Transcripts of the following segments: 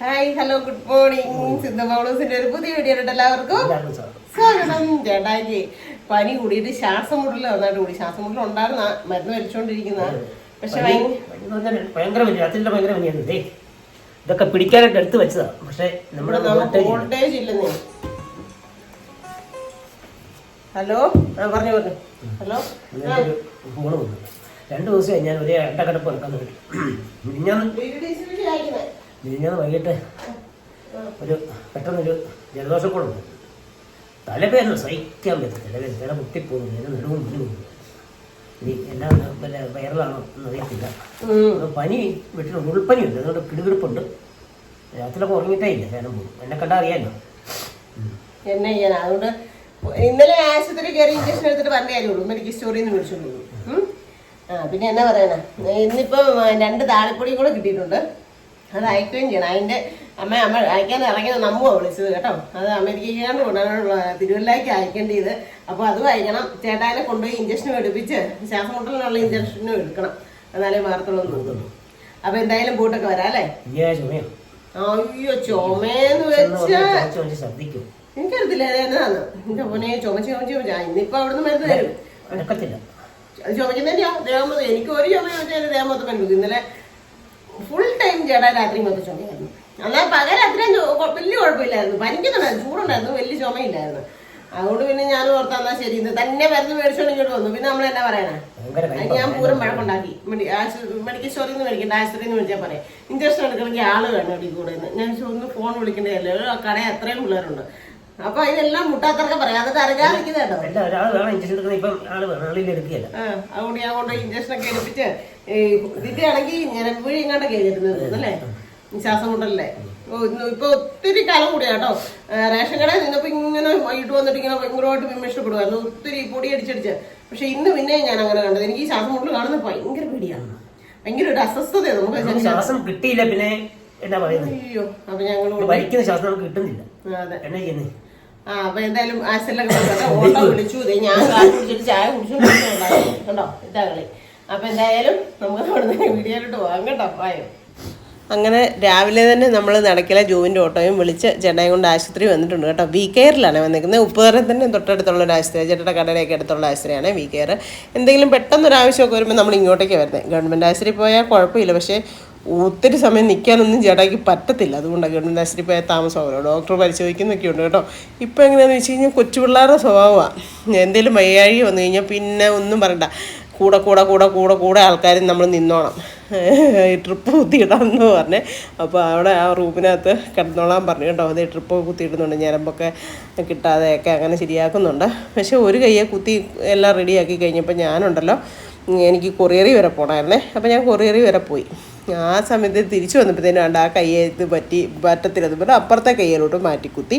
Hi hello good morning Sindhu പൗളൂസിന്റെ ഒരു പുതിയ video എല്ലാവർക്കും സ്വാഗതം. ചേട്ടാജി പനി കൂടിയിട്ട് ശ്വാസം മുട്ടൽ നന്നായിട്ട് കൂടി. ശ്വാസം മുട്ടൽ ഉണ്ടായിരുന്ന മരുന്ന് വലിച്ചോണ്ടിരിക്കുന്ന. പക്ഷെ ഭയങ്കര വലിയ ഭയങ്കര വലിയ ഇതേ ഇതൊക്കെ പിടിക്കാനായിട്ട് എടുത്ത് വെച്ചതാ. പക്ഷെ നമ്മുടെ വോൾട്ടേജ് ഇല്ലെന്നേ. ഹലോ? ആ പറഞ്ഞു പറഞ്ഞു. ഹലോ? രണ്ടു ദിവസമായി ഞാൻ ഒരേ അണ്ടക്കടപ്പ് നടക്കാൻ തുടങ്ങി. മിനിഞ്ഞാന്ന് മിനിഞ്ഞാന്ന് വൈകിട്ട് ഒരു പെട്ടെന്നൊരു ജലദോഷക്കൂടെ വന്നു തലവേദന സഹിക്കാൻ പറ്റും തലവേദന തല പൊട്ടിപ്പോകുന്നു ഞാൻ നെടുവും മുന്നു ഇനി എല്ലാം വല്ല വൈറലാണോ എന്നറിയത്തില്ല പനി ഉൾപ്പനി ഉണ്ട് അതുകൊണ്ട് കിടുകിടുപ്പുണ്ട്. രാത്രിയിലൊക്കെ ഉറങ്ങിയിട്ടേ ഇല്ല. ഞാനും പോകും എന്നെ കണ്ടാൽ അറിയാമല്ലോ. എന്നെ ചെയ്യാൻ അതുകൊണ്ട് ഇന്നലെ ആശുപത്രി കയറി ഇഞ്ചക്ഷൻ എടുത്തിട്ട് പറഞ്ഞ കാര്യമുള്ളൂ മെഡിക്കൽ സ്റ്റോറിൽ നിന്ന് മേടിച്ചോളൂ. ആ പിന്നെ എന്നാ പറയാനാ ഇന്നിപ്പം രണ്ട് താളിപ്പൊടിയും കൂടെ കിട്ടിയിട്ടുണ്ട്. അത് അയക്കുകയും ചെയ്യണം അതിന്റെ അമ്മ അമ്മ അയക്കാൻ ഇറങ്ങിയത് നമ്മോ വിളിച്ചത് കേട്ടോ. അത് അമേരിക്കയിലാണ് കൊണ്ടുവരാനുള്ള തിരുവല്ലയ്ക്ക് അയക്കേണ്ടത്. അപ്പോൾ അതും അയക്കണം ചേട്ടാനെ കൊണ്ടുപോയി ഇഞ്ചക്ഷനും എടുപ്പിച്ച് ശ്വാസം മുട്ടലിനുള്ള ഇഞ്ചക്ഷനും എടുക്കണം. എന്നാലേ മാറത്തുള്ളൂ തോന്നുന്നു. അപ്പൊ എന്തായാലും ബൂട്ടൊക്കെ വരാം അല്ലേ? ഇങ്ങനെ ചുമയോ? അയ്യോ ചുമയെന്ന് വെച്ചാൽ വെച്ചാ എനിക്കറിയത്തില്ല ഏതാന്ന് എന്റെ പൊന്നെ ചുമച്ച് ചുമച്ച് ചുമച്ച്. ഇന്നിപ്പോ അവിടുന്ന് മരുന്ന് തരും. അനക്കത്തില്ല അത് ചുമക്കുന്നതിന്റെയാ ദേഹം മൊത്തം എനിക്ക് ഒരു ചുമ ചോദിച്ചാൽ ദേഹം മൊത്തം കണ്ടു ഇന്നലെ ഫുൾ ടൈം ചേട്ടാ രാത്രി മൊത്തം ചുമയായിരുന്നു എന്നാൽ പകൽ അത്രയും വലിയ കുഴപ്പമില്ലായിരുന്നു. പനിക്കുന്നുണ്ടായിരുന്നു ചൂടുണ്ടായിരുന്നു. വലിയ ചുമയില്ലായിരുന്നു. അതുകൊണ്ട് പിന്നെ ഞാൻ ഓർത്താന്നാ ശരി ഇന്ന് തന്നെ മരുന്ന് മേടിച്ചോണ്ട് ഇങ്ങോട്ട് വന്നു. പിന്നെ നമ്മൾ എന്നാ പറയാനാ? കയ്പാ. ഞാൻ പൂരം വഴക്കുണ്ടാക്കി. മെഡി- ആശുപത്രി മെഡിക്കൽ സ്റ്റോറിൽ നിന്ന് മേടിക്കണ്ട ആശുപത്രിയിൽ നിന്ന് മേടിച്ചാൽ പറയാം ഇഞ്ചക്ഷൻ എടുക്കണമെങ്കിൽ ആൾ വേണം ഇവിടെ കൂടെ ഞാൻ ഒന്ന് ഫോൺ വിളിക്കേണ്ടതല്ലേ ഒരു കടയിൽ അത്രയും പിള്ളേരുണ്ട്. അപ്പൊ ഇതെല്ലാം മുട്ടാത്തറക്കം പറയാം. അതൊക്കെ അറിയാതിരിക്കുന്ന കേട്ടോ. അല്ല ഒരാൾ വേണം ഇഞ്ചക്ഷൻ എടുക്കുന്ന ഇപ്പം ആൾ വേണം ആളിൽ എടുക്കുകയല്ല അതുകൊണ്ട് ഞാൻ കൊണ്ട് ഇഞ്ചക്ഷൻ ഒക്കെ എടുപ്പിച്ച് ഇതിന്റെ ആണെങ്കിൽ ഞരമ്പുഴി ഇങ്ങോട്ട് ഇരുന്നത് അല്ലേ? ശ്വാസം കൊണ്ടല്ലേ ഇപ്പൊ ഒത്തിരി കാലം കൂടിയാ കേട്ടോ. റേഷൻ കടയിൽ നിന്നപ്പോ ഇങ്ങനെ വൈകിട്ട് വന്നിട്ട് ഇങ്ങനെ ഭയങ്കരമായിട്ട് വിമർശപ്പെടുമായിരുന്നു ഒത്തിരി പൊടി അടിച്ചടിച്ച്. പക്ഷെ ഇന്ന് പിന്നെ ഞാൻ അങ്ങനെ കണ്ടത്. എനിക്ക് ഈ ശ്വാസം മുട്ടൽ കാണുന്നത് ഭയങ്കര പേടിയാണ്. ഭയങ്കര ഒരു അസ്വസ്ഥതയാണ് നമുക്ക് ശ്വാസം കിട്ടിയില്ല പിന്നെ എന്താ പറയുന്നത് അയ്യോ അപ്പൊ ഞങ്ങൾ വലിക്കുന്ന ശ്വാസം നമുക്ക് കിട്ടുന്നില്ല. അതെ. എന്നാ ചെയ്യുന്നത് ആ അപ്പൊ എന്തായാലും ആശലൊക്കെ പറഞ്ഞിട്ട് ഓട്ടോ വിളിച്ചു. ഞാൻ കാപ്പി കുടിച്ചിട്ട് ചായ കുടിച്ചു കണ്ടോ? ഇതാ കളി. അപ്പൊ എന്തായാലും നമുക്ക് വീഡിയോയിലോട്ട് പോകാം കേട്ടോ. അങ്ങനെ രാവിലെ തന്നെ നമ്മൾ നടക്കിലെ ജൂവിന്റെ ഓട്ടോയും വിളിച്ച് ചേട്ടായും കൊണ്ട് ആശുപത്രി വന്നിട്ടുണ്ട് കേട്ടോ. വി കെയറിലാണ് വന്നിരിക്കുന്നത്. ഉപ്പുതറ തന്നെ തൊട്ടടുത്തുള്ള ഒരു ആശുപത്രി ചേട്ടയുടെ കടയിലേക്ക് അടുത്തുള്ള ആശുപത്രിയാണ് വി കെയർ എന്തെങ്കിലും പെട്ടെന്നൊരു ആവശ്യമൊക്കെ വരുമ്പോൾ നമ്മൾ ഇങ്ങോട്ടേക്ക് വരുന്നത് ഗവൺമെന്റ് ആശുപത്രി പോയാൽ കുഴപ്പമില്ല. പക്ഷേ ഒത്തിരി സമയം നിൽക്കാനൊന്നും ചേട്ടായിക്ക് പറ്റത്തില്ല. അതുകൊണ്ടാണ് ഗവൺമെന്റ് ആശുപത്രി പോയാൽ താമസമാകുമല്ലോ ഡോക്ടർ പരിശോധിക്കുന്നൊക്കെ ഉണ്ട് കേട്ടോ. ഇപ്പോൾ എങ്ങനെയാണെന്ന് വെച്ച് കഴിഞ്ഞാൽ കൊച്ചു പിള്ളേരുടെ സ്വഭാവമാണ് എന്തെങ്കിലും വയ്യാഴി വന്നു കഴിഞ്ഞാൽ പിന്നെ ഒന്നും പറയണ്ട. കൂടെ കൂടെ കൂടെ കൂടെ കൂടെ ആൾക്കാർ നമ്മൾ നിന്നോണം. ട്രിപ്പ് കുത്തിയിടാമെന്ന് പറഞ്ഞേ. അപ്പോൾ അവിടെ ആ റൂമിനകത്ത് കിടന്നോളാൻ പറഞ്ഞു കേട്ടോ. അതേ ട്രിപ്പ് കുത്തിയിടുന്നുണ്ട്. ഞരമ്പൊക്കെ കിട്ടാതെയൊക്കെ അങ്ങനെ ശരിയാക്കുന്നുണ്ട്. പക്ഷേ ഒരു കയ്യെ കുത്തി എല്ലാം റെഡിയാക്കി കഴിഞ്ഞപ്പോൾ ഞാനുണ്ടല്ലോ. എനിക്ക് കൊറിയറി വരെ പോകണമായിരുന്നേ അപ്പോൾ ഞാൻ കൊറിയറി വരെ പോയി. ആ സമയത്ത് തിരിച്ചു വന്നപ്പോഴത്തേനും ഉണ്ട് ആ കയ്യെ ഇത് പറ്റി പറ്റത്തില്ലെന്ന് പറഞ്ഞാൽ അപ്പുറത്തെ കയ്യിലോട്ട് മാറ്റിക്കുത്തി.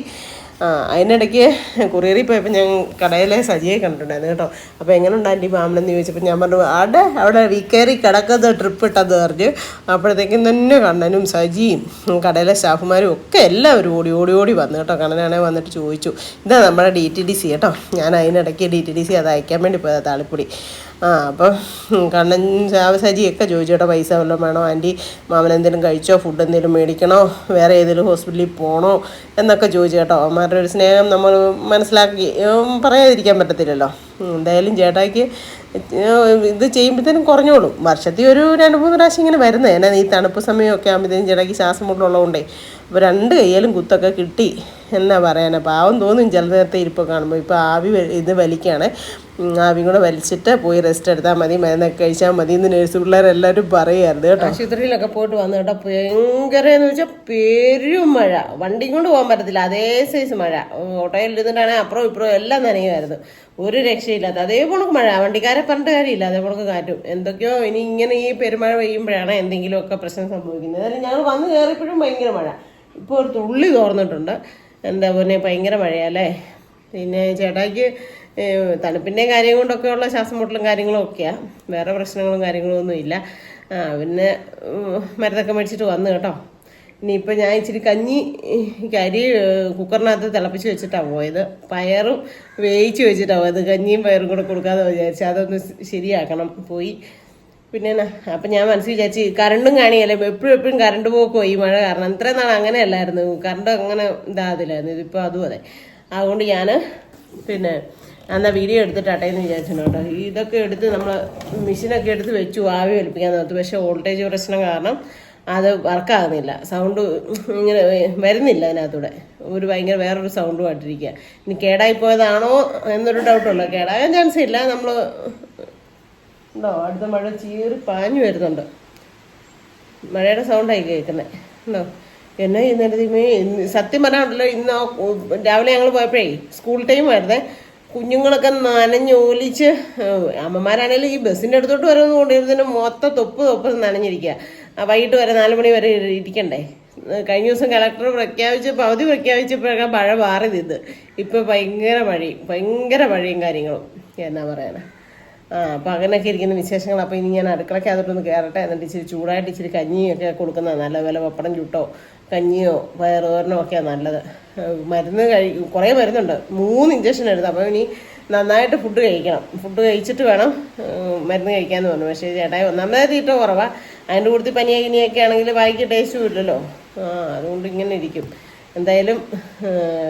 ആ അതിനിടയ്ക്ക് കൊറിയറിൽ പോയപ്പോൾ ഞാൻ കടയിലെ സജിയെ കണ്ടിട്ടുണ്ടായിരുന്നു കേട്ടോ. അപ്പോൾ എങ്ങനെ ഉണ്ട് ഈ മാമനെന്ന് ചോദിച്ചപ്പോൾ ഞാൻ പറഞ്ഞു അവിടെ അവിടെ വീക്കേറി കിടക്കുന്ന ട്രിപ്പ് ഇട്ടത് പറഞ്ഞു. അപ്പോഴത്തേക്കും തന്നെ കണ്ണനും സജിയും കടയിലെ സ്റ്റാഫുമാരും ഒക്കെ എല്ലാവരും ഓടി ഓടി ഓടി വന്നു കേട്ടോ. കണ്ണനാണെങ്കിൽ വന്നിട്ട് ചോദിച്ചു ഇതാ നമ്മുടെ ഡി ടി ഡി സി കേട്ടോ. ഞാൻ അതിനിടയ്ക്ക് ഡി ടി ഡി സി അത് അയക്കാൻ വേണ്ടി പോയതാണ് താളിപ്പൊടി. ആ അപ്പം കണ്ണൻ സാവ് സജിയൊക്കെ ചോദിച്ചു കേട്ടോ പൈസ വല്ലതും വേണോ? ആന്റി മാമൻ എന്തെങ്കിലും കഴിച്ചോ? ഫുഡ് എന്തെങ്കിലും മേടിക്കണോ? വേറെ ഏതെങ്കിലും ഹോസ്പിറ്റലിൽ പോകണോ എന്നൊക്കെ ചോദിച്ചു കേട്ടോ. അവന്മാരുടെ ഒരു സ്നേഹം നമ്മൾ മനസ്സിലാക്കി പറയാതിരിക്കാൻ പറ്റത്തില്ലല്ലോ. എന്തായാലും ചേട്ടായിക്ക് ഇത് ചെയ്യുമ്പോഴത്തേനും കുറഞ്ഞോളും. വർഷത്തിൽ ഒരു രണ്ട് മൂന്ന് പ്രാവശ്യം ഇങ്ങനെ വരുന്നത് എന്നാൽ ഈ തണുപ്പ് സമയമൊക്കെ ആകുമ്പോഴത്തേനും ചേട്ടായിക്ക് ശ്വാസം മുട്ടലുള്ളതുകൊണ്ടേ. രണ്ട് കയ്യിലും കുത്തൊക്കെ കിട്ടി എന്നാ പറയാനാ. പാവം തോന്നും ചില നേരത്തെ ഇരിപ്പം കാണുമ്പോൾ ഇപ്പോൾ ആവി ഇത് വലിക്കുകയാണ് ആവിയും കൂടെ വലിച്ചിട്ട് പോയി റെസ്റ്റ് എടുത്താൽ മതി. മരുന്നൊക്കെ കഴിച്ചാൽ മതി എന്ന് നേഴ്സ് പിള്ളേരെല്ലാവരും പറയുമായിരുന്നു കേട്ടോ. ആശുപത്രിയിലൊക്കെ പോയിട്ട് വന്നു കേട്ടോ. ഭയങ്കര എന്ന് വെച്ചാൽ പെരും മഴ. വണ്ടിയും കൊണ്ട് പോകാൻ പറ്റത്തില്ല. അതേ സൈസ് മഴ. ഓട്ടോയിൽ ഇരുന്നിട്ടാണെങ്കിൽ അപ്പുറം ഇപ്പുറം എല്ലാം നനയുമായിരുന്നു ഒരു രക്ഷയില്ലാത്ത അതേ പോണക്ക് മഴ. വണ്ടിക്കാരെ പറഞ്ഞിട്ട് കാര്യമില്ല. അതേ പോണക്ക് കാറ്റും. എന്തൊക്കെയോ ഇനി ഇങ്ങനെ ഈ പെരുമഴ പെയ്യുമ്പോഴാണ് എന്തെങ്കിലുമൊക്കെ പ്രശ്നം സംഭവിക്കുന്നത്. അതായത് ഞങ്ങൾ വന്ന് കയറിയപ്പോഴും ഭയങ്കര മഴ. ഇപ്പോൾ ഒരു തുള്ളി തോർന്നിട്ടുണ്ട്. എന്താ പിന്നെ ഭയങ്കര മഴയല്ലേ? പിന്നെ ചേട്ടായിക്ക് തണുപ്പിന്റെയും കാര്യം കൊണ്ടൊക്കെയുള്ള ശ്വാസം മുട്ടലും കാര്യങ്ങളും ഒക്കെയാണ് വേറെ പ്രശ്നങ്ങളും കാര്യങ്ങളും ഒന്നും ഇല്ല. പിന്നെ മരുന്നൊക്കെ മേടിച്ചിട്ട് വന്നു കേട്ടോ. ഇനിയിപ്പോൾ ഞാൻ ഇച്ചിരി കഞ്ഞി കരി കുക്കറിനകത്ത് തിളപ്പിച്ച് വെച്ചിട്ടാണ് പോയത്. പയറും വേവിച്ച് വെച്ചിട്ടാണ് പോയത്. കഞ്ഞിയും പയറും കൂടെ കൊടുക്കാതെ വിചാരിച്ചു. അതൊന്ന് ശരിയാക്കണം. പോയി പിന്നെ അപ്പൊ ഞാൻ മനസ്സിൽ വിചാരിച്ച് കറണ്ടും കാണിയല്ലേ എപ്പോഴും എപ്പോഴും കറണ്ട് പോക്കോ ഈ മഴ കാരണം ഇത്രയും നാൾ അങ്ങനെയല്ലായിരുന്നു. കറണ്ട് അങ്ങനെ ഇതാതില്ലായിരുന്നു ഇതിപ്പോ അതും അതെ. അതുകൊണ്ട് ഞാൻ പിന്നെ എന്നാ വീഡിയോ എടുത്തിട്ടാട്ടെ എന്ന് കേട്ടോ. ഇതൊക്കെ എടുത്ത് നമ്മൾ മെഷീനൊക്കെ എടുത്ത് വെച്ചു ആവി വലിപ്പിക്കാൻ നോർത്തു. പക്ഷേ വോൾട്ടേജ് പ്രശ്നം കാരണം അത് വർക്കാകുന്നില്ല സൗണ്ട് ഇങ്ങനെ വരുന്നില്ല അതിനകത്തൂടെ. ഒരു ഭയങ്കര വേറൊരു സൗണ്ടുമായിട്ടിരിക്കുക ഇനി കേടായി പോയതാണോ എന്നൊരു ഡൗട്ടുണ്ടോ കേടാകാൻ ചാൻസ് ഇല്ല. നമ്മൾ ഉണ്ടോ അടുത്ത മഴ ചീറി പാഞ്ഞു വരുന്നുണ്ട്. മഴയുടെ സൗണ്ടായി കേൾക്കുന്നത് ഉണ്ടോ എന്നാ ചെയ്യുന്നതിന്റെ ദൈവമേ ഇന്ന് സത്യം പറഞ്ഞാണ്ടല്ലോ ഇന്ന് രാവിലെ ഞങ്ങൾ പോയപ്പോഴേ സ്കൂൾ ടൈം ആയിരുന്നേ. കുഞ്ഞുങ്ങളൊക്കെ നനഞ്ഞോലിച്ച് ഏഹ്, അമ്മമാരാണേലും ഈ ബസ്സിന്റെ അടുത്തോട്ട് വരുന്നത് കൊണ്ടിരുന്നതിന് മൊത്തം തൊപ്പ് തൊപ്പ് നനഞ്ഞിരിക്കുക വൈകിട്ട് വരെ നാല് മണി വരെ ഇരിക്കണ്ടേ? കഴിഞ്ഞ ദിവസം കളക്ടർ പ്രഖ്യാപിച്ചപ്പോൾ അവധി പ്രഖ്യാപിച്ചപ്പോഴൊക്കെ മഴ മാറി നിന്ന് ഇപ്പം ഭയങ്കര മഴയും ഭയങ്കര മഴയും കാര്യങ്ങളും. എന്നാ പറയാനാ? ആ അപ്പം അങ്ങനെയൊക്കെ ഇരിക്കുന്ന വിശേഷങ്ങൾ അപ്പോൾ ഇനി ഞാൻ അടുക്കളയ്ക്കകത്തോട്ടൊന്ന് കയറട്ടെ എന്നിട്ട് ഇച്ചിരി ചൂടായിട്ട് ഇച്ചിരി കഞ്ഞിയൊക്കെ കൊടുക്കുന്നത്. നല്ല നല്ലപോലെ പപ്പടം ചുട്ടോ കഞ്ഞിയോ പയറുതോരനോ ഒക്കെയാണ് നല്ലത്. മരുന്ന് കഴി കുറേ മരുന്നുണ്ട്. മൂന്ന് ഇഞ്ചക്ഷൻ എടുത്തു. അപ്പോൾ ഇനി നന്നായിട്ട് ഫുഡ് കഴിക്കണം. ഫുഡ് കഴിച്ചിട്ട് വേണം മരുന്ന് കഴിക്കാമെന്ന് പറഞ്ഞു. പക്ഷേ ചേട്ടായി ഒന്നാമതേ തീറ്റ കുറവാണ് അതിന്റെ കൂടുതൽ പനിയായി ഇനിയൊക്കെ ആണെങ്കിൽ വായിക്ക് ടേസ്റ്റും ഇല്ലല്ലോ. ആ അതുകൊണ്ട് ഇങ്ങനെ ഇരിക്കും. എന്തായാലും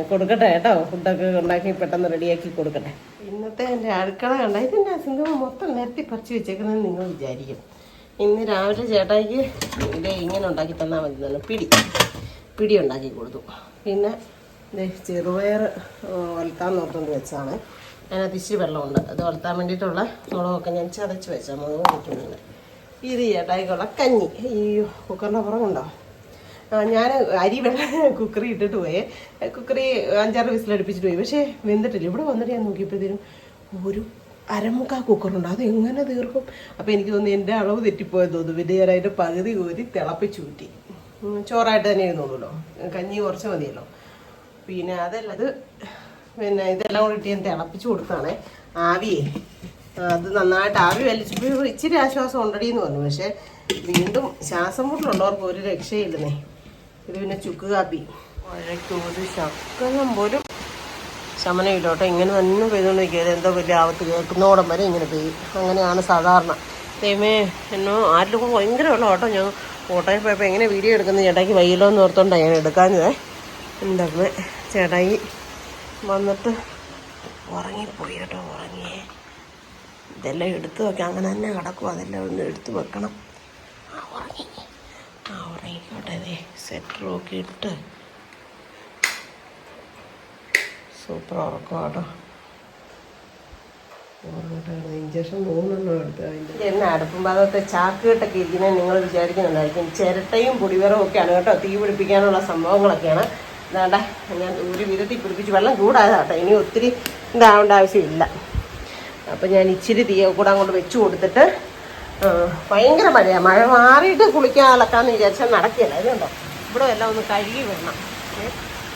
കൊടുക്കട്ടെ കേട്ടോ. ഫുഡൊക്കെ ഉണ്ടാക്കി പെട്ടെന്ന് റെഡിയാക്കി കൊടുക്കട്ടെ. ഇന്നത്തെ എന്റെ അടുക്കള കണ്ട ഇതിന്റെ സിന്ധു മൊത്തം നിരത്തി പറിച്ച് വെച്ചേക്കുന്നത് നിങ്ങൾ വിചാരിക്കും. ഇന്ന് രാവിലെ ചേട്ടായിക്ക് ഇത് ഇങ്ങനെ ഉണ്ടാക്കി തന്നാൽ മതി തന്നെ പിടി. പിടി ഉണ്ടാക്കി കൊടുത്തു. പിന്നെ ദേ ചെറുപയർ വലത്താൻ നോർത്തുകൊണ്ട് വെച്ചാണ് അതിനകത്ത് ഇച്ചിരി വെള്ളമുണ്ട്. അത് വളർത്താൻ വേണ്ടിയിട്ടുള്ള മുളകൊക്കെ ഞാൻ ചതച്ച് വെച്ചാൽ മുളക് വയ്ക്കുന്നുണ്ട് ഇത് ചേട്ടായിക്കുള്ള കഞ്ഞി. ഈ കുക്കറിന്റെ പുറകുണ്ടോ? ഞാൻ അരി വെള്ളം കുക്കറി ഇട്ടിട്ട് പോയേ. കുക്കറി അഞ്ചാറ് വിസിലടുപ്പിച്ചിട്ട് പോയി. പക്ഷേ വെന്തിട്ടില്ല. ഇവിടെ വന്നിട്ട് ഞാൻ നോക്കിയപ്പോഴത്തേനും ഒരു അരമുക്കാ കുക്കറുണ്ട് അത് എങ്ങനെ തീർക്കും? അപ്പോൾ എനിക്ക് തോന്നി എന്റെ അളവ് തെറ്റിപ്പോയെന്ന് തോന്നുന്നു. പിന്നെ ഞാൻ അതിന്റെ പകുതി കോരി തിളപ്പിച്ച് ഊറ്റി ഉം, ചോറായിട്ട് തന്നെ ഇരുന്നോളൂല്ലോ. കഞ്ഞി കുറച്ച് മതിയല്ലോ. പിന്നെ അതല്ല അത് പിന്നെ ഇതെല്ലാം കൂടി ഇട്ട് ഞാൻ തിളപ്പിച്ച് കൊടുത്താണേ ആവിയെ. അത് നന്നായിട്ട് ആവി വലിച്ചപ്പോൾ ഇച്ചിരി ആശ്വാസം ഉണ്ടടി എന്ന് പറഞ്ഞു. പക്ഷേ വീണ്ടും ശ്വാസം മുട്ടലുള്ളവർക്ക് ഒരു രക്ഷയില്ലെന്നേ. ഇത് പിന്നെ ചുക്ക് കാപ്പി. ശക്കലം പോലും. ശമനമില്ല ഇങ്ങനെ തന്നെ പെയ്തുകൊണ്ടിരിക്കുക എന്തോ വലിയ ആവത്ത് കേൾക്കുന്നോടം വരെ ഇങ്ങനെ പെയ്യും. അങ്ങനെയാണ് സാധാരണ. ദൈവമേ എന്നോ ആരിലും ഭയങ്കര വെള്ളം കേട്ടോ ഞാൻ കോട്ടയം പോയപ്പോൾ എങ്ങനെ വീഡിയോ എടുക്കുന്നത് ചേട്ടായിക്ക് വയ്യല്ലോ എന്ന് ഓർത്തോണ്ടാണ് ഞാൻ എടുക്കാഞ്ഞത്. എന്താ ചേട്ടായി വന്നിട്ട് ഉറങ്ങിപ്പോയി കേട്ടോ. ഉറങ്ങിയേ. ഇതെല്ലാം എടുത്തു വെക്കാം. അങ്ങനെ തന്നെ കിടക്കും അതെല്ലാം ഒന്ന് എടുത്തു വെക്കണം. ഉറങ്ങി. ഉറങ്ങിക്കോട്ടെ സെറ്റ് സെറ്ററും ഒക്കെ ഇട്ട് സൂപ്പർ ഉറക്കം ആട്ടോ ഇഞ്ചക്ഷൻ മൂന്നെണ്ണം എടുത്ത് അതിന്റെ? എന്നെ അടുപ്പും ഭാഗത്തെ ചാക്കുകെട്ടൊക്കെ ഇരിക്കുന്നത് നിങ്ങൾ വിചാരിക്കുന്നുണ്ടായിരിക്കും. ചിരട്ടയും പൊടിവെറവും ഒക്കെയാണ് കേട്ടോ തീ പിടിപ്പിക്കാനുള്ള സംഭവങ്ങളൊക്കെയാണ്. അതാണ്ട ഞാൻ ഒരു വിധത്തിൽ പിടിപ്പിച്ച് വെള്ളം ചൂടായതാട്ടോ. ഇനി ഒത്തിരി ഇതാവേണ്ട ആവശ്യമില്ല. അപ്പം ഞാൻ ഇച്ചിരി തീയ കൂടെ അങ്ങോട്ട് വെച്ച് കൊടുത്തിട്ട് ഭയങ്കര മഴയാണ് മഴ മാറിയിട്ട് കുളിക്കാൻ അലക്കാന്ന് വിചാരിച്ചാൽ നടക്കില്ല. അതുകൊണ്ടോ ഇവിടെ എല്ലാം ഒന്ന് കഴുകി വിടണം. ഏ,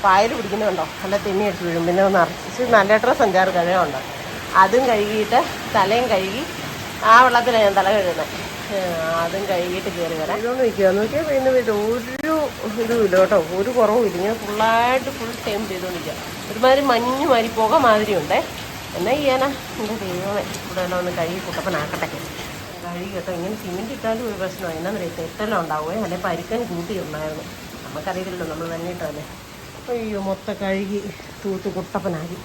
പായൽ പിടിക്കുന്നുണ്ടോ നല്ല തിന്നി അടിച്ച് വീഴും. പിന്നെ ഒന്ന് അറച്ച് നല്ല ഡ്രസ് അഞ്ചാറ് കഴുകുണ്ട് അതും കഴുകിയിട്ട് തലയും കഴുകി ആ വെള്ളത്തിലാണ് ഞാൻ തല കഴുകുന്നത് അതും കഴുകിയിട്ട് കയറി വരാം. ഇതൊന്നും നിൽക്കുക നോക്കിയാൽ പിന്നെ ഒരു ഇതും ഇല്ല കേട്ടോ. ഒരു കുറവും ഇല്ല. ഇങ്ങനെ ഫുള്ളായിട്ട് ഫുൾ ടൈം ചെയ്തുകൊണ്ടിരിക്കുക ഒരുമാതിരി മഞ്ഞ് മാതിരി പുക മാതിരി ഉണ്ടേ. എന്നാ ചെയ്യാനാ? എന്റെ ദൈവമേ. ഇവിടെ എല്ലാം ഒന്ന് കഴുകി കുട്ടപ്പനാക്കട്ടെ. കഴുകി കേട്ടോ. ഇങ്ങനെ സിമെന്റ് ഇട്ടാലും ഒരു പ്രശ്നമാണ് എന്നാന്ന് പറയുക തെറ്റെല്ലാം ഉണ്ടാവുമേ അല്ലെ പരിക്കൻ ഉണ്ടായിരുന്നു നമുക്കറിയില്ലല്ലോ നമ്മൾ തന്നെ ഇട്ടല്ലേ അയ്യോ മൊത്തം കഴുകി തൂത്ത് കുട്ടപ്പനാക്കി.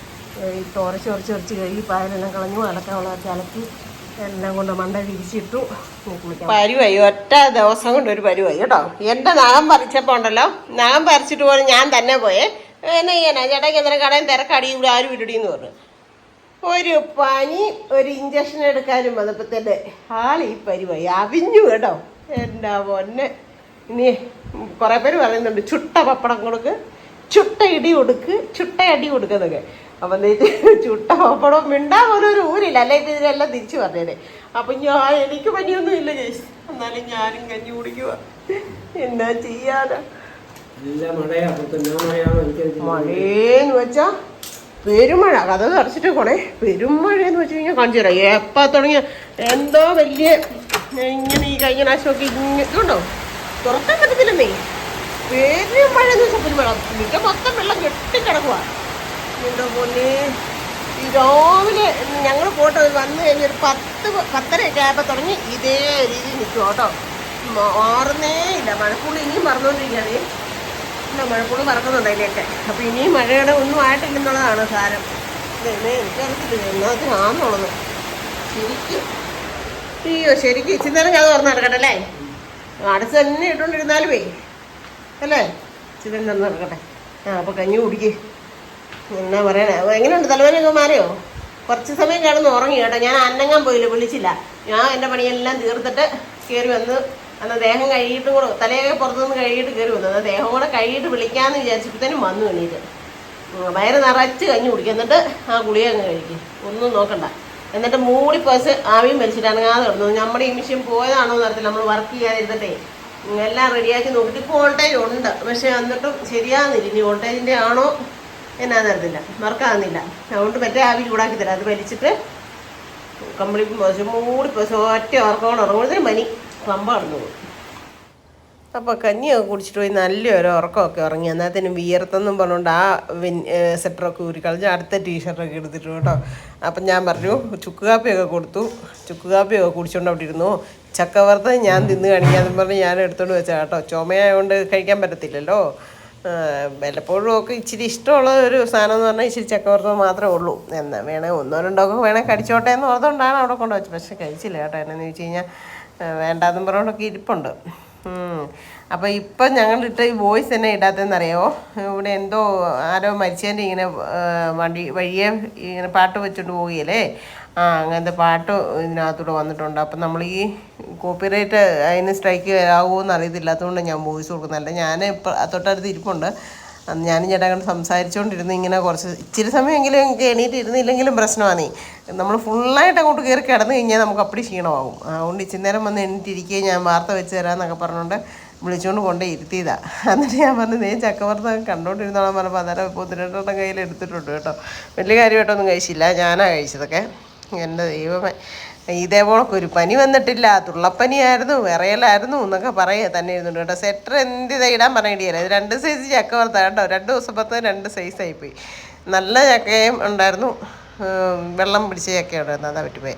ഈ തുറച്ച് ഉറച്ച് ഉറച്ച് കഴുകി പായലെല്ലാം കളഞ്ഞു അലക്കാനുള്ള അലക്കി എല്ലാം കൊണ്ട് മണ്ട വിരിച്ചിട്ടു പരുവായി. ഒറ്റ ദിവസം കൊണ്ട് ഒരു പരുവായി കേട്ടോ. എന്റെ നഖം പറിച്ചപ്പോൾ ഉണ്ടല്ലോ. നഖം പറിച്ചിട്ട് പോലും ഞാൻ തന്നെ പോയേ. എന്നാ ചെയ്യാനാ ചേട്ടാ എന്തെങ്കിലും കടയും തിരക്കടിയൂടെ ആരും ഇടടിയെന്ന് പറഞ്ഞു. ഒരു പനി ഒരു ഇഞ്ചക്ഷൻ എടുക്കാനും വന്നപ്പോൾ തന്നെ ഈ പരിവായി അവിഞ്ഞു കേട്ടോ. എന്റെ പൊന്നെ. ഇനി കുറേ പേര് പറയുന്നുണ്ട് ചുട്ട പപ്പടം കൊടുക്ക് ചുട്ട ഇടി കൊടുക്ക് ചുട്ട അടി കൊടുക്കുന്നൊക്കെ അപ്പം എന്നിട്ട് ചുട്ട പപ്പടം മിണ്ടാ പോലും ഒരു ഊരില്ല. അല്ലെ ഇതിനെല്ലാം തിരിച്ചു പറഞ്ഞേ അപ്പം ഞാൻ എനിക്ക് പനിയൊന്നും ഇല്ല ചേച്ചി എന്നാലും ഞാനും കഞ്ഞി കുടിക്കുക എന്നാ ചെയ്യാനാ? മഴയെന്ന് വെച്ചാ പെരുമഴ. കഥ അടച്ചിട്ട് പോണേ. പെരുമഴയെന്ന് വെച്ച് കഴിഞ്ഞാൽ കാണിച്ചു തരാം. എപ്പോൾ തുടങ്ങിയ എന്തോ വലിയ ഇങ്ങനെ ഈ കഴിഞ്ഞ നാശമൊക്കെ ഇങ്ങനെ ഇതുണ്ടോ? തുറക്കാൻ പറ്റത്തില്ലെന്നേ. പെരും മഴ എന്ന് വെച്ചാൽ പെരുമഴ. മിക്ക മൊത്തം വെള്ളം കെട്ടിക്കിടക്കുക എന്തോ പോലെ. ഈ രാവിലെ ഞങ്ങൾ പോട്ടോ വന്നു കഴിഞ്ഞ് ഒരു പത്ത് പത്തരയൊക്കെ ആയപ്പോൾ തുടങ്ങി ഇതേ രീതിയിൽ നിൽക്കും കേട്ടോ. മാറുന്നേ ഇല്ല. മഴക്കുള്ളി ഇനിയും മറന്നുകൊണ്ടിരിക്കുകയാണ്. ഇല്ല മഴക്കുള്ളി പറക്കുന്നുണ്ട് അതിലേക്ക് അപ്പോൾ ഇനിയും മഴയുടെ ഒന്നും ആയിട്ടില്ലെന്നുള്ളതാണ് സാരം. എനിക്കറിയത്തില്ല എന്നതിനാന്നുള്ളത് ശരിക്കും. അയ്യോ ശരിക്കും ഇച്ചിരി നേരം ഞാൻ തുറന്നു നടക്കട്ടെ അല്ലേ? അടുത്ത് തന്നെ ഇട്ടുകൊണ്ടിരുന്നാലുമേ അല്ലേ? ഇച്ചിരി നേരം തുറന്നു നടക്കട്ടെ. ആ അപ്പോൾ കഞ്ഞി കുടിക്ക്. എന്നാ പറയണേ? എങ്ങനെയുണ്ട്? തലവേദനയൊക്കെ മാറിയോ? കുറച്ച് സമയം കിടന്ന് ഉറങ്ങി കേട്ടോ. ഞാൻ അന്നങ്ങാൻ പോയില്ല വിളിച്ചില്ല. ഞാൻ എന്റെ പണിയെല്ലാം തീർത്തിട്ട് കയറി വന്ന് അന്ന് ദേഹം കഴുകിയിട്ടും കൂടെ തലയൊക്കെ പുറത്തുനിന്ന് കഴുകിയിട്ട് കയറി വന്നു. അന്ന് ദേഹം കൂടെ കഴുകിയിട്ട് വിളിക്കാമെന്ന് വിചാരിച്ചപ്പോഴത്തേനും വന്നു എണീറ്റ്. വയറ് നിറച്ച് കഞ്ഞി കുടിക്കും. എന്നിട്ട് ആ ഗുളിക അങ്ങ് കഴിക്കും. ഒന്നും നോക്കണ്ട. എന്നിട്ട് മൂടി പസ് ആവിയും വലിച്ചിട്ട് അനങ്ങാതെ കിടന്നു. നമ്മുടെ ഈ മിഷ്യൻ പോയതാണോ എന്ന് അറിയത്തില്ല. നമ്മൾ വർക്ക് ചെയ്യാതിരുന്നിട്ടേ. എല്ലാം റെഡിയാക്കി നോക്കിയിട്ട് ഇപ്പോൾ വോൾട്ടേജ് ഉണ്ട്. പക്ഷെ എന്നിട്ടും ശരിയാകുന്നില്ല ഇനി വോൾട്ടേജിന്റെ ആണോ എന്നാന്ന് അറിയത്തില്ല. മറക്കാകുന്നില്ല അതുകൊണ്ട് മറ്റേ ആവി ചൂടാക്കി തരാം. അത് വലിച്ചിട്ട് കമ്പിളി പശു മൂടി പശു ഒറ്റ ഉറക്കമാണ് ഉറങ്ങുന്നതിന് മനി. പമ്പ കടന്നു പോകും അപ്പോൾ കഞ്ഞിയൊക്കെ കുടിച്ചിട്ട് പോയി നല്ലൊരു ഉറക്കമൊക്കെ ഉറങ്ങി. അന്നേരത്തേനും വിയർത്തെന്നും പറഞ്ഞുകൊണ്ട് ആ സെറ്ററൊക്കെ ഊരിക്കളഞ്ഞ് കളഞ്ഞ് അടുത്ത ടീഷർട്ടൊക്കെ എടുത്തിട്ട് കേട്ടോ. അപ്പം ഞാൻ പറഞ്ഞു ചുക്ക് കാപ്പിയൊക്കെ കൊടുത്തു. ചുക്ക് കാപ്പിയൊക്കെ കുടിച്ചുകൊണ്ട് അവിടെ ഇരുന്നു. ചക്കവറുത്ത് ഞാൻ തിന്ന് കാണിക്കാന്ന് പറഞ്ഞ് ഞാൻ എടുത്തോണ്ട് വെച്ചാൽ കേട്ടോ. ചുമയായതുകൊണ്ട് കഴിക്കാൻ പറ്റത്തില്ലല്ലോ. വല്ലപ്പോഴും ഒക്കെ ഇച്ചിരി ഇഷ്ടമുള്ള ഒരു സാധനം എന്ന് പറഞ്ഞാൽ ഇച്ചിരി ചക്കവറുത്തത് മാത്രമേ ഉള്ളൂ. എന്നാ വേണേ ഒന്നോ രണ്ടോ ഒക്കെ വേണേൽ കടിച്ചോട്ടെ എന്ന് ഓർത്തുകൊണ്ടാണ് അവിടെ കൊണ്ടുവച്ചത്. പക്ഷെ കഴിച്ചില്ല കേട്ടോ എന്നാന്ന് ചോദിച്ചു കഴിഞ്ഞാൽ വേണ്ടാന്നും പറഞ്ഞൊക്കെ ഇരിപ്പുണ്ട്. അപ്പോൾ ഇപ്പം ഞങ്ങളിട്ട് ഈ വോയിസ് തന്നെ ഇടാത്തതെന്നറിയോ? ഇവിടെ എന്തോ ആരോ മരിച്ചതിന്റെ ഇങ്ങനെ വണ്ടി വഴിയെ ഇങ്ങനെ പാട്ട് വെച്ചുകൊണ്ട് പോവുകയല്ലേ? ആ അങ്ങനത്തെ പാട്ട് ഇതിനകത്തൂടെ വന്നിട്ടുണ്ട്. അപ്പം നമ്മൾ ഈ കോപ്പിറൈറ്റ് അതിന് സ്ട്രൈക്ക് ആകുമോ എന്ന് അറിയത്തില്ലാത്തതുകൊണ്ട് ഞാൻ വോയിസ് കൊടുക്കുന്നില്ല ഞാൻ ഇപ്പം തൊട്ടടുത്ത് ഇരിപ്പുണ്ട്. അന്ന് ഞാനും ചേട്ടാ കണ്ട് സംസാരിച്ചുകൊണ്ടിരുന്നു ഇങ്ങനെ കുറച്ച് ഇച്ചിരി സമയമെങ്കിലും എനിക്ക് എണീറ്റ് ഇരുന്നില്ലെങ്കിലും പ്രശ്നമാണ് നമ്മൾ ഫുള്ളായിട്ട് അങ്ങോട്ട് കയറി കിടന്നു കഴിഞ്ഞാൽ നമുക്ക് അപ്പടി ക്ഷീണമാകും അതുകൊണ്ട് ഇച്ചിരി നേരം വന്ന് എണീറ്റിരിക്കുകയും ഞാൻ വാർത്ത വെച്ച് തരാമെന്നൊക്കെ പറഞ്ഞുകൊണ്ട് വിളിച്ചുകൊണ്ട് കൊണ്ടേ ഇരുത്തിയതാ. എന്നിട്ട് ഞാൻ പറഞ്ഞു നീ ചക്കവർത്ത കണ്ടോണ്ടിരുന്നോളാം പറഞ്ഞപ്പോൾ അന്നേരം ഇപ്പോൾ ഒന്ന് രണ്ടെണ്ണം കയ്യിൽ എടുത്തിട്ടുണ്ട് കേട്ടോ. വലിയ കാര്യമായിട്ടൊന്നും കഴിച്ചില്ല. ഞാനാണ് കഴിച്ചതൊക്കെ. എന്റെ ദൈവമേ. ഇതേപോലൊക്കെ ഒരു പനി വന്നിട്ടില്ല തുള്ളപ്പനിയായിരുന്നു വിറയലായിരുന്നു എന്നൊക്കെ പറയുക തന്നെ ഇരുന്നുണ്ട് കേട്ടോ. സെറ്റർ എന്ത് ഇടാൻ പറയേണ്ടിയല്ല ഇത് രണ്ട് സൈസ് ചക്ക വറുത്ത കേട്ടോ. രണ്ട് ദിവസം പത്ത് രണ്ട് സൈസായി പോയി നല്ല ചക്കയും ഉണ്ടായിരുന്നു. വെള്ളം പിടിച്ച ചക്ക ഉണ്ടായിരുന്നു. അതാ പറ്റിപ്പോയി.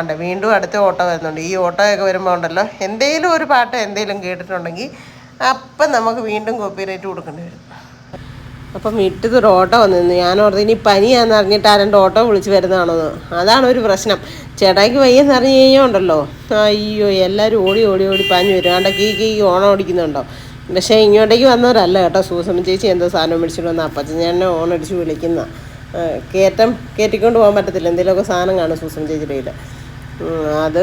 ഉണ്ട് വീണ്ടും അടുത്ത ഓട്ടോ വരുന്നുണ്ട്. ഈ ഓട്ടോയൊക്കെ വരുമ്പോൾ ഉണ്ടല്ലോ എന്തെങ്കിലും ഒരു പാട്ട് എന്തെങ്കിലും കേട്ടിട്ടുണ്ടെങ്കിൽ അപ്പം നമുക്ക് വീണ്ടും കോപ്പി റേറ്റ് കൊടുക്കേണ്ടി വരും. അപ്പം വീട്ടിൽ ഓട്ടോ വന്നിരുന്നു. ഞാൻ ഓർത്ത് ഇനി പനിയാന്ന് അറിഞ്ഞിട്ട് ആ രണ്ട് ഓട്ടോ വിളിച്ച് വരുന്നതാണോ അതാണ് ഒരു പ്രശ്നം. ചേട്ടായിക്ക് വയ്യെന്ന് അറിഞ്ഞു കഴിഞ്ഞാൽ ഉണ്ടല്ലോ അയ്യോ എല്ലാവരും ഓടി ഓടി ഓടി പാഞ്ഞു വരും. ആണ്ട കീ കീ ഓണം ഓടിക്കുന്നുണ്ടോ? പക്ഷേ ഇങ്ങോട്ടേക്ക് വന്നവരല്ല കേട്ടോ. സൂസമ്മ ചേച്ചി എന്തോ സാധനം മേടിച്ചിട്ട് വന്ന അപ്പച്ചൻ ഞാൻ ഓണടിച്ച് വിളിക്കുന്ന. കയറ്റം കയറ്റിക്കൊണ്ട് പോകാൻ പറ്റത്തില്ല. എന്തെങ്കിലുമൊക്കെ സാധനം കാണും സൂസമ്മ ചേച്ചിയുടെ കയ്യിൽ അത്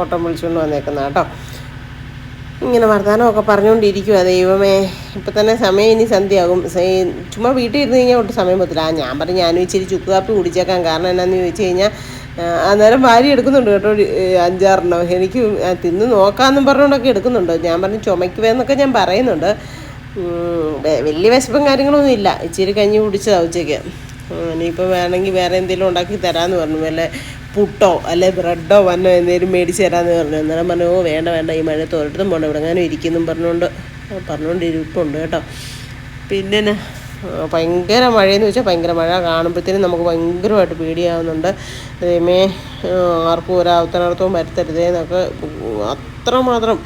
ഓട്ടം വിളിച്ചുകൊണ്ട് വന്നേക്കുന്ന കേട്ടോ. ഇങ്ങനെ വർത്തമാനമൊക്കെ പറഞ്ഞുകൊണ്ടിരിക്കുക ദൈവമേ. ഇപ്പം തന്നെ സമയം ഇനി സന്ധ്യയാകും. ചുമ്മാ വീട്ടിൽ ഇരുന്ന് കഴിഞ്ഞാൽ ഒട്ടും സമയം പറ്റില്ല ആ ഞാൻ പറഞ്ഞു ഞാനും ഇച്ചിരി ചുക്ക് കാപ്പി കുടിച്ചേക്കാം. കാരണം എന്നാന്ന് ചോദിച്ചു കഴിഞ്ഞാൽ അന്നേരം ഭാര്യ എടുക്കുന്നുണ്ട് കേട്ടോ അഞ്ചാറെണ്ണം. എനിക്ക് തിന്ന് നോക്കാമെന്നും പറഞ്ഞുകൊണ്ടൊക്കെ എടുക്കുന്നുണ്ട്. ഞാൻ പറഞ്ഞു ചുമയ്ക്കുവെന്നൊക്കെ ഞാൻ പറയുന്നുണ്ട്. വലിയ വിശപ്പും കാര്യങ്ങളൊന്നും ഇല്ല. ഇച്ചിരി കഞ്ഞി കുടിച്ചതാണ് ഉച്ചയ്ക്ക്. ഇനിയിപ്പോൾ വേണമെങ്കിൽ വേറെ എന്തെങ്കിലും ഉണ്ടാക്കി തരാമെന്ന് പറഞ്ഞു. വല്ല പുട്ടോ അല്ലെ ബ്രെഡോ വന്നോ എന്തെങ്കിലും മേടിച്ച് തരാമെന്ന് പറഞ്ഞു. അന്നേരം പറഞ്ഞു ഓ വേണ്ട വേണ്ട ഈ മഴ തോരട്ടും പോകണം ഇവിടെ ഞാനും ഇരിക്കുന്നു പറഞ്ഞുകൊണ്ട് പറഞ്ഞുകൊണ്ട് ഇരിപ്പുണ്ട് കേട്ടോ. പിന്നെ ഭയങ്കര മഴയെന്ന് വെച്ചാൽ ഭയങ്കര മഴ കാണുമ്പോഴത്തേനും നമുക്ക് ഭയങ്കരമായിട്ട് പേടിയാവുന്നുണ്ട്. ആ, ആർക്കും ഒരാവത്തനർത്ഥവും വരുത്തരുതേ എന്നൊക്കെ അത്രമാത്രം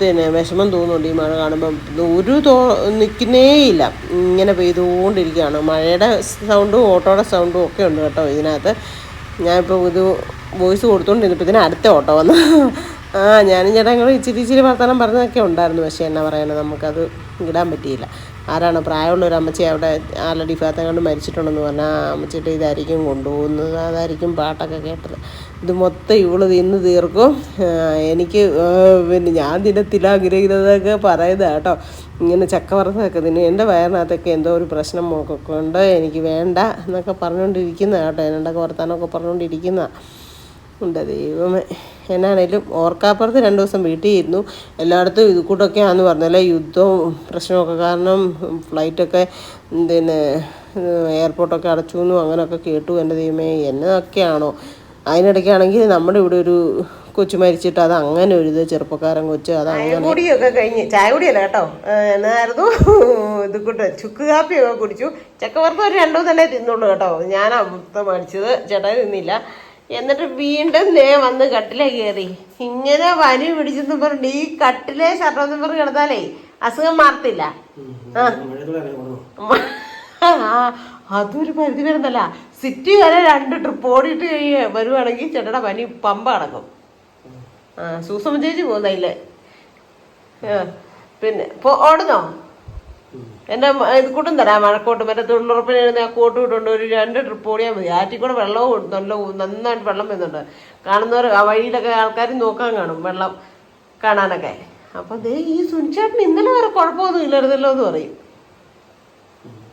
പിന്നെ വിഷമം തോന്നുന്നുണ്ട് ഈ മഴ കാണുമ്പം. ഒരു തോ നിൽക്കുന്നേയില്ല. ഇങ്ങനെ പെയ്തുകൊണ്ടിരിക്കുകയാണ്. മഴയുടെ സൗണ്ടും ഓട്ടോയുടെ സൗണ്ടും ഒക്കെ ഉണ്ട് കേട്ടോ ഇതിനകത്ത്. ഞാനിപ്പോൾ ഇത് വോയിസ് കൊടുത്തുകൊണ്ടിരുന്നപ്പോൾ ഇതിന് അടുത്ത ഓട്ടോ വന്നു. ആ ഞാനും ചേട്ടാ ഇങ്ങനെ ഇച്ചിരി ഇച്ചിരി വർത്തമാനം പറഞ്ഞതൊക്കെ ഉണ്ടായിരുന്നു. പക്ഷേ എന്നാ പറയണത് നമുക്കത് ഇടാൻ പറ്റിയില്ല. ആരാണ്? പ്രായമുള്ളൊരു അമ്മച്ചി അവിടെ ആലടി കൊണ്ട് മരിച്ചിട്ടുണ്ടെന്ന് പറഞ്ഞാൽ ആ അമ്മച്ചിട്ട് ഇതായിരിക്കും കൊണ്ടുപോകുന്നത്. അതായിരിക്കും പാട്ടൊക്കെ കേട്ടത്. ഇത് മൊത്തം ഇവൾ തിന്ന് തീർക്കും. എനിക്ക് പിന്നെ ഞാൻ തിന്നത്തില്ല ആഗ്രഹിക്കുന്നതൊക്കെ പറയുന്നത് കേട്ടോ. ഇങ്ങനെ ചക്ക വറുത്തതൊക്കെ തിന്നു. എന്റെ വയറിനകത്തൊക്കെ എന്തോ ഒരു പ്രശ്നം മോക്കൊക്കെ ഉണ്ട്. എനിക്ക് വേണ്ട എന്നൊക്കെ പറഞ്ഞുകൊണ്ടിരിക്കുന്ന കേട്ടോ. എന്നോടൊക്കെ വർത്താനമൊക്കെ പറഞ്ഞുകൊണ്ടിരിക്കുന്ന ഉണ്ട് ദൈവമേ. എന്നാണേലും ഓർക്കാപ്പുറത്ത് രണ്ട് ദിവസം വീട്ടിൽ ഇരുന്നു എല്ലായിടത്തും ഇത് കൂട്ടൊക്കെ ആണെന്ന് പറഞ്ഞല്ലേ യുദ്ധവും പ്രശ്നമൊക്കെ കാരണം ഫ്ലൈറ്റൊക്കെ പിന്നെ എയർപോർട്ടൊക്കെ അടച്ചു എന്നും അങ്ങനെയൊക്കെ കേട്ടു എന്റെ ദൈവമേ എന്നതൊക്കെയാണോ? അതിനിടയ്ക്കാണെങ്കിൽ നമ്മുടെ ഇവിടെ ഒരു കൊച്ചു മരിച്ചിട്ട് അത് അങ്ങനെ ഒരു ഇത് ചെറുപ്പക്കാരൻ കൊച്ച് അത് അങ്ങനെ കുടിയൊക്കെ കഴിഞ്ഞ്. ചായ കുടിയല്ല കേട്ടോ? എന്നായിരുന്നു? ഇത് കൂട്ട് ചുക്ക് കാപ്പിയൊക്കെ കുടിച്ചു. ചക്കവറുത്ത് ഒരു രണ്ടോ തന്നെ തിന്നുള്ളൂ കേട്ടോ. ഞാനാ മൊത്തം മേടിച്ചത്. ചേട്ടാ തിന്നില്ല. എന്നിട്ട് വീണ്ടും നേ വന്ന് കട്ടിലേ കയറി ഇങ്ങനെ വരി പിടിച്ചെന്ന് പറഞ്ഞു ഈ കട്ടിലെ ഷർട്ടെന്ന് പറഞ്ഞ് കിടന്നാലേ അസുഖം മാറത്തില്ല. ആ. അതൊരു പരിധി വരുന്നല്ല സിറ്റി വരെ രണ്ട് ട്രിപ്പ് ഓടിയിട്ട് കഴിയ വരുവാണെങ്കിൽ ചേട്ടയുടെ പനി പമ്പ അടങ്ങും ആ സൂസമ്മ ചേച്ചി പോകുന്നതിൽ. പിന്നെ ഓടുന്നോ? എന്റെ മ- ഇത് കൂട്ടും തരാം. മഴക്കോട്ട്. മറ്റേ എഴുതുന്ന ആ കോട്ട് ഇട്ടുകൊണ്ട് ഒരു രണ്ട് ട്രിപ്പ് ഓടിയാൽ മതി. ആറ്റി കൂടെ വെള്ളവും. നല്ല നന്നായിട്ട് വെള്ളം വരുന്നുണ്ട്. കാണുന്നവർ ആ വഴിയിലൊക്കെ ആൾക്കാർ നോക്കാൻ കാണും വെള്ളം കാണാനൊക്കെ. അപ്പോൾ ദേ ഈ സുനിച്ചേട്ടൻ ഇന്നലെ വരെ കുഴപ്പമൊന്നും ഇല്ലായിരുന്നല്ലോ എന്ന് പറയും.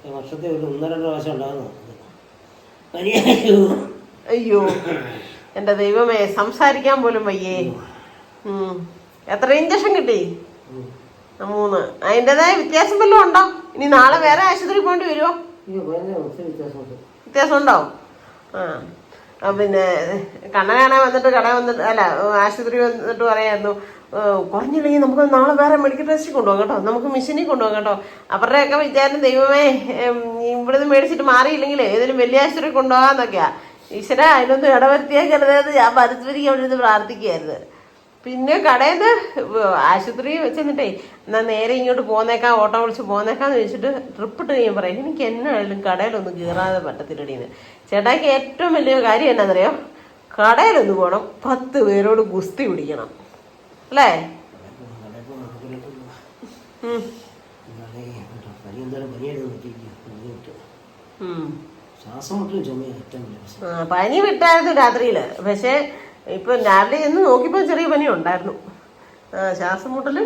ഒന്നര രണ്ട് പ്രാവശ്യം ഉണ്ടാകുന്നു അയ്യോ. എന്റെ ദൈവമേ സംസാരിക്കാൻ പോലും വയ്യേ. ഉം. എത്ര ഇഞ്ചക്ഷൻ കിട്ടി? മൂന്ന്. അതിന്റെതായ വ്യത്യാസം വല്ലതും ഉണ്ടോ? ഇനി നാളെ വേറെ ആശുപത്രി പോകേണ്ടി വരുമോ വ്യത്യാസമുണ്ട്. വ്യത്യാസം ഉണ്ടോ ആ പിന്നെ കണ്ണ കാണാൻ വന്നിട്ട് കട വന്നിട്ട് അല്ല ആശുപത്രി വന്നിട്ട് പറയായിരുന്നു. "ഏ, കുറഞ്ഞില്ലെങ്കിൽ നമുക്ക് നാളെ വേറെ മെഡിക്കൽ ടെസ്റ്റ് കൊണ്ടുപോകാം കേട്ടോ. നമുക്ക് മെഷീനിൽ കൊണ്ടുപോകാം കേട്ടോ. അവരുടെയൊക്കെ വിചാരം ദൈവമേ ഇവിടുന്ന് മേടിച്ചിട്ട് മാറിയില്ലെങ്കിൽ ഏതെങ്കിലും വലിയ ആശുപത്രി കൊണ്ടുപോകാന്നൊക്കെയാ ഈശ്വര അതിനൊന്നും ഇടവരുത്തിയേക്കരുതെന്ന് ഞാൻ പരിസ്ഥിതിക്ക് അവിടെ നിന്ന് പ്രാർത്ഥിക്കുകയായിരുന്നു. പിന്നെ കടയിൽ നിന്ന് ആശുപത്രി വെച്ചെന്നിട്ടേ എന്നാ നേരെ ഇങ്ങോട്ട് പോന്നേക്കാം ഓട്ടോ വിളിച്ച് പോന്നേക്കാന്ന് ചോദിച്ചിട്ട് ട്രിപ്പ് ഇട്ട് ഞാൻ പറയും എനിക്ക് എന്നായാലും കടയിലൊന്നും കീറാതെ പറ്റത്തില്ലടീന്ന് ചേട്ടായിക്ക് ഏറ്റവും വലിയ കാര്യം എന്നാന്നറിയോ? കടയിലൊന്ന് പോകണം പത്ത് പേരോട് ഗുസ്തി പിടിക്കണം. അല്ലേ? പനി വിട്ടായിരുന്നു രാത്രിയിൽ. പക്ഷേ ഇപ്പൊ രാവിലെ ഇന്ന് നോക്കിയപ്പോൾ ചെറിയ പനി ഉണ്ടായിരുന്നു. ആ, ശ്വാസം മുട്ടൽ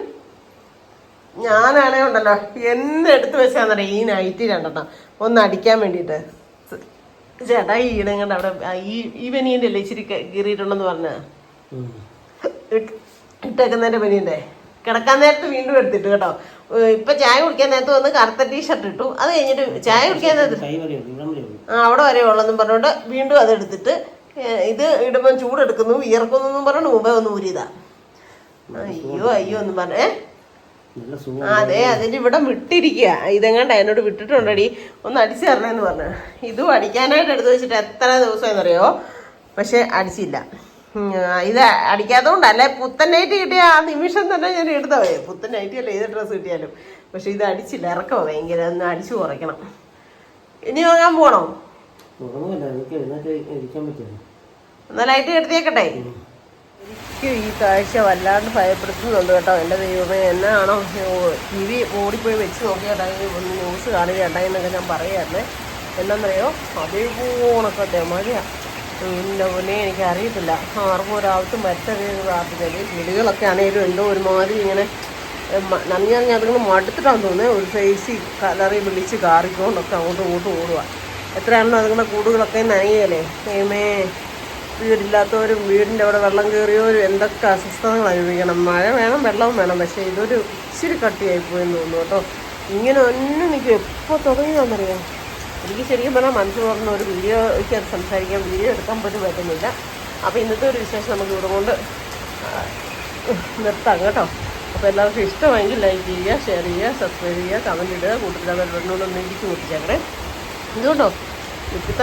ഞാനാണേ ഉണ്ടല്ലോ. എന്നെ എടുത്തു വെച്ചാന്നറിയ ഈ നൈറ്റി രണ്ടെണ്ണം ഒന്ന് അടിക്കാൻ വേണ്ടിട്ട് ചേട്ടാ ഈ ഇടം കണ്ട അവിടെ ഈ ഈ പനീന്റെ അല്ലേ ഇച്ചിരി കീറിയിട്ടുണ്ടെന്ന് പറഞ്ഞ. ഇട്ടേക്കുന്നതിന്റെ പനീന്റെ കിടക്കാൻ നേരത്ത് വീണ്ടും എടുത്തിട്ട് കേട്ടോ. ഇപ്പൊ ചായ കുടിക്കാൻ നേരത്ത് വന്ന് കറുത്ത ടീഷർട്ട് ഇട്ടു. അത് കഴിഞ്ഞിട്ട് ചായ കുടിക്കാൻ നേരത്ത് ആ അവിടെ വരെ ഉള്ളെന്നും പറഞ്ഞുകൊണ്ട് വീണ്ടും അതെടുത്തിട്ട് ഏ, ഇത് ഇടുമ്പോൾ ചൂടെടുക്കുന്നു വിയർക്കുന്നു എന്നും പറഞ്ഞു മുമ്പേ ഒന്ന് ഊരിതാ അയ്യോ അയ്യോ എന്ന് പറഞ്ഞേ അതെ അതിന്റെ ഇവിടെ വിട്ടിരിക്കുക ഇതെങ്ങാണ്ട് എന്നോട് വിട്ടിട്ടുണ്ടടി. ഒന്ന് അടിച്ചു തരണേന്ന് പറഞ്ഞു. ഇതും അടിക്കാനായിട്ട് എടുത്തു വെച്ചിട്ട് എത്ര ദിവസമെന്നറിയോ പക്ഷെ അടിച്ചില്ല. ഇത് അടിക്കാത്തതുകൊണ്ടല്ലേ പുത്തൻ നൈറ്റ് കിട്ടിയ ആ നിമിഷം തന്നെ ഞാൻ എടുത്തവേ പുത്തൻ നൈറ്റ് അല്ല ഏത് ഡ്രസ്സ് കിട്ടിയാലും. പക്ഷെ ഇത് അടിച്ചില്ല ഇറക്കമോ ഭയങ്കര. ഒന്ന് അടിച്ചു കുറയ്ക്കണം. ഇനി വാങ്ങാൻ പോണോ? ഉറങ്ങുമല്ല എനിക്ക് എഴുന്നേറ്റ് ഇരിക്കാൻ പറ്റില്ല. എന്നാ ലൈറ്റ് കെടുത്തിയേക്കട്ടെ. എനിക്ക് ഈ കാഴ്ച വല്ലാണ്ട് ഭയപ്പെടുത്തുന്നുണ്ട് കേട്ടോ. എന്റെ ദൈവമേ എന്നാണോ? ടി വി ഓടിപ്പോയി വെച്ച് നോക്കിയാട്ടാ ഒന്ന് ന്യൂസ് കാണുകയാട്ടാ എന്നൊക്കെ ഞാൻ പറയായിരുന്നേ എന്നാന്നറിയോ? അതേപോണൊക്കെ മഴയാ എന്റെ പൊന്നെ എനിക്ക് അറിയത്തില്ല ആർക്കും ഒരാൾക്കും മറ്ററിയെന്ന് പ്രാർത്ഥിച്ചത് വീടുകളൊക്കെ ആണെങ്കിലും എന്തോ ഒരുമാതിരി ഇങ്ങനെ നന്ദി നന്ദി അതുങ്ങൾ മടുത്തിട്ടാന്ന് തോന്നുന്നത് ഒരു സൈസ് കലറി വിളിച്ച് കാറിക്കൊണ്ടൊക്കെ അങ്ങോട്ടും ഇങ്ങോട്ടും ഓടുക എത്രയാണെന്നും അതുങ്ങളുടെ കൂടുകളൊക്കെ നനയല്ലേ? ദൈവമേ വീടില്ലാത്തവരും വീടിന്റെ അവിടെ വെള്ളം കയറിയവരും എന്തൊക്കെ അസ്വസ്ഥതകൾ അനുഭവിക്കണം മഴ വേണം വെള്ളവും വേണം. പക്ഷേ ഇതൊരു ഇച്ചിരി കട്ടിയായി എന്ന് തോന്നുന്നു കേട്ടോ. ഇങ്ങനെ ഒന്നും എനിക്ക് എപ്പോൾ തുടങ്ങിയാണെന്നറിയാം എനിക്ക് ശരിക്കും പറഞ്ഞാൽ മനസ്സ് തുറന്ന ഒരു വീഡിയോയ്ക്ക് അത് സംസാരിക്കാൻ വീഡിയോ എടുക്കാൻ പോലും പറ്റുന്നില്ല. അപ്പോൾ ഇന്നത്തെ ഒരു വിശേഷം നമുക്ക് ഇവിടെ കൊണ്ട് നിർത്താം കേട്ടോ. അപ്പോൾ എല്ലാവർക്കും ഇഷ്ടമെങ്കിൽ ലൈക്ക് ചെയ്യുക ഷെയർ ചെയ്യുക സബ്സ്ക്രൈബ് ചെയ്യുക കമന്റ് ഇടുക കൂട്ടത്തിലവരോടൊന്നും എനിക്ക് കൂട്ടിച്ചേക്കണേ എന്തുകൊണ്ടോ